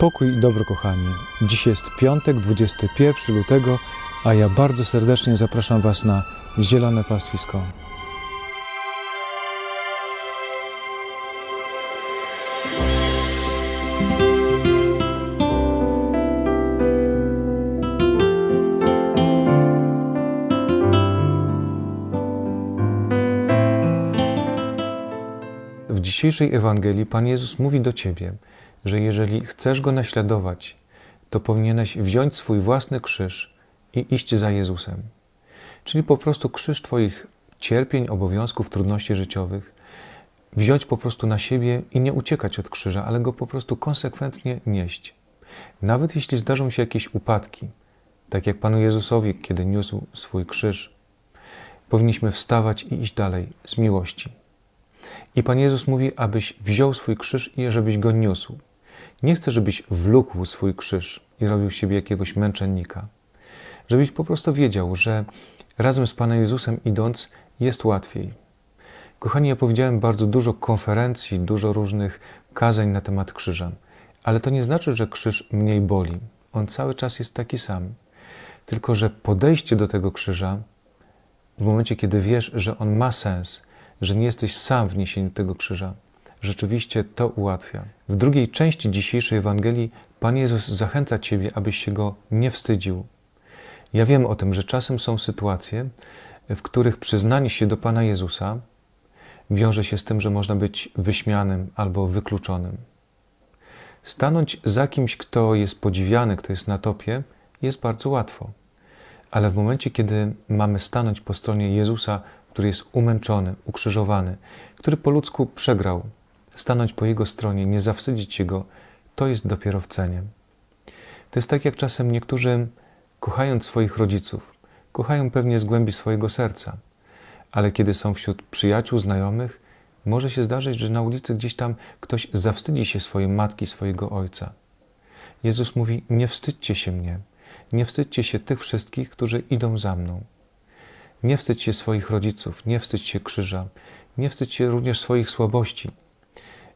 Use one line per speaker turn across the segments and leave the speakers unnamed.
Pokój i dobro, kochani. Dziś jest piątek, 21 lutego, a ja bardzo serdecznie zapraszam Was na Zielone Pastwisko. W dzisiejszej Ewangelii Pan Jezus mówi do Ciebie, że jeżeli chcesz Go naśladować, to powinieneś wziąć swój własny krzyż i iść za Jezusem. Czyli po prostu krzyż Twoich cierpień, obowiązków, trudności życiowych, wziąć po prostu na siebie i nie uciekać od krzyża, ale go po prostu konsekwentnie nieść. Nawet jeśli zdarzą się jakieś upadki, tak jak Panu Jezusowi, kiedy niósł swój krzyż, powinniśmy wstawać i iść dalej z miłości. I Pan Jezus mówi, abyś wziął swój krzyż i żebyś go niósł. Nie chcę, żebyś wlókł swój krzyż i robił siebie jakiegoś męczennika. Żebyś po prostu wiedział, że razem z Panem Jezusem idąc jest łatwiej. Kochani, ja powiedziałem bardzo dużo konferencji, dużo różnych kazań na temat krzyża, ale to nie znaczy, że krzyż mniej boli. On cały czas jest taki sam. Tylko, że podejście do tego krzyża w momencie, kiedy wiesz, że on ma sens, że nie jesteś sam w niesieniu tego krzyża, rzeczywiście to ułatwia. W drugiej części dzisiejszej Ewangelii Pan Jezus zachęca Ciebie, abyś się go nie wstydził. Ja wiem o tym, że czasem są sytuacje, w których przyznanie się do Pana Jezusa wiąże się z tym, że można być wyśmianym albo wykluczonym. Stanąć za kimś, kto jest podziwiany, kto jest na topie, jest bardzo łatwo. Ale w momencie, kiedy mamy stanąć po stronie Jezusa, który jest umęczony, ukrzyżowany, który po ludzku przegrał, stanąć po Jego stronie, nie zawstydzić się Go, to jest dopiero wceniem. To jest tak, jak czasem niektórzy, kochając swoich rodziców, kochają pewnie z głębi swojego serca, ale kiedy są wśród przyjaciół, znajomych, może się zdarzyć, że na ulicy gdzieś tam ktoś zawstydzi się swojej matki, swojego ojca. Jezus mówi: Nie wstydźcie się mnie, nie wstydźcie się tych wszystkich, którzy idą za mną. Nie wstydź się swoich rodziców, nie wstydź się krzyża, nie wstydź się również swoich słabości.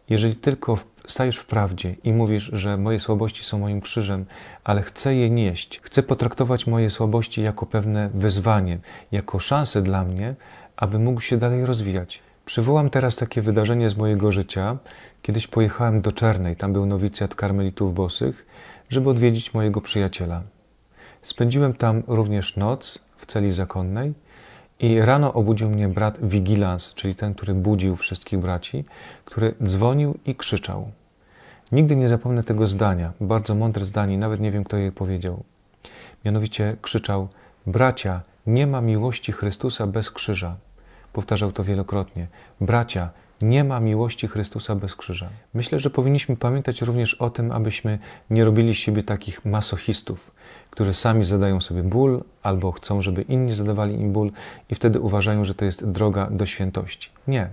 Jeżeli tylko stajesz w prawdzie i mówisz, że moje słabości są moim krzyżem, ale chcę je nieść, chcę potraktować moje słabości jako pewne wyzwanie, jako szansę dla mnie, aby mógł się dalej rozwijać. Przywołam teraz takie wydarzenie z mojego życia. Kiedyś pojechałem do Czernej, tam był nowicjat karmelitów bosych, żeby odwiedzić mojego przyjaciela. Spędziłem tam również noc w celi zakonnej i rano obudził mnie brat Vigilans, czyli ten, który budził wszystkich braci, który dzwonił i krzyczał. Nigdy nie zapomnę tego zdania, bardzo mądre zdanie, nawet nie wiem, kto je powiedział. Mianowicie krzyczał: Bracia, nie ma miłości Chrystusa bez krzyża. Powtarzał to wielokrotnie. Bracia, nie ma miłości Chrystusa bez krzyża. Myślę, że powinniśmy pamiętać również o tym, abyśmy nie robili z siebie takich masochistów, którzy sami zadają sobie ból albo chcą, żeby inni zadawali im ból i wtedy uważają, że to jest droga do świętości. Nie.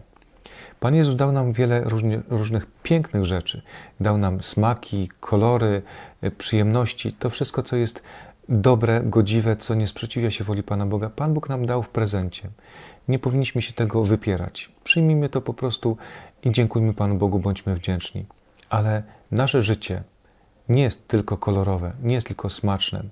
Pan Jezus dał nam wiele różnie, różnych pięknych rzeczy. Dał nam smaki, kolory, y, przyjemności, to wszystko, co jest dobre, godziwe, co nie sprzeciwia się woli Pana Boga. Pan Bóg nam dał w prezencie. Nie powinniśmy się tego wypierać. Przyjmijmy to po prostu i dziękujmy Panu Bogu, bądźmy wdzięczni. Ale nasze życie nie jest tylko kolorowe, nie jest tylko smaczne,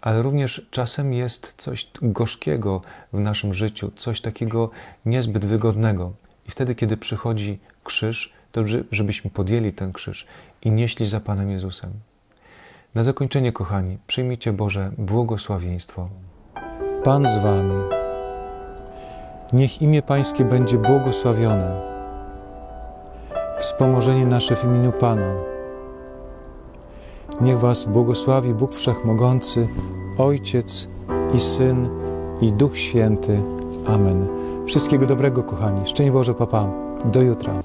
ale również czasem jest coś gorzkiego w naszym życiu, coś takiego niezbyt wygodnego. I wtedy, kiedy przychodzi krzyż, to żebyśmy podjęli ten krzyż i nieśli za Panem Jezusem. Na zakończenie, kochani, przyjmijcie Boże błogosławieństwo. Pan z Wami. Niech imię Pańskie będzie błogosławione. Wspomożenie nasze w imieniu Pana. Niech Was błogosławi Bóg Wszechmogący, Ojciec i Syn i Duch Święty. Amen. Wszystkiego dobrego, kochani. Szczęść Boże, papa. Do jutra.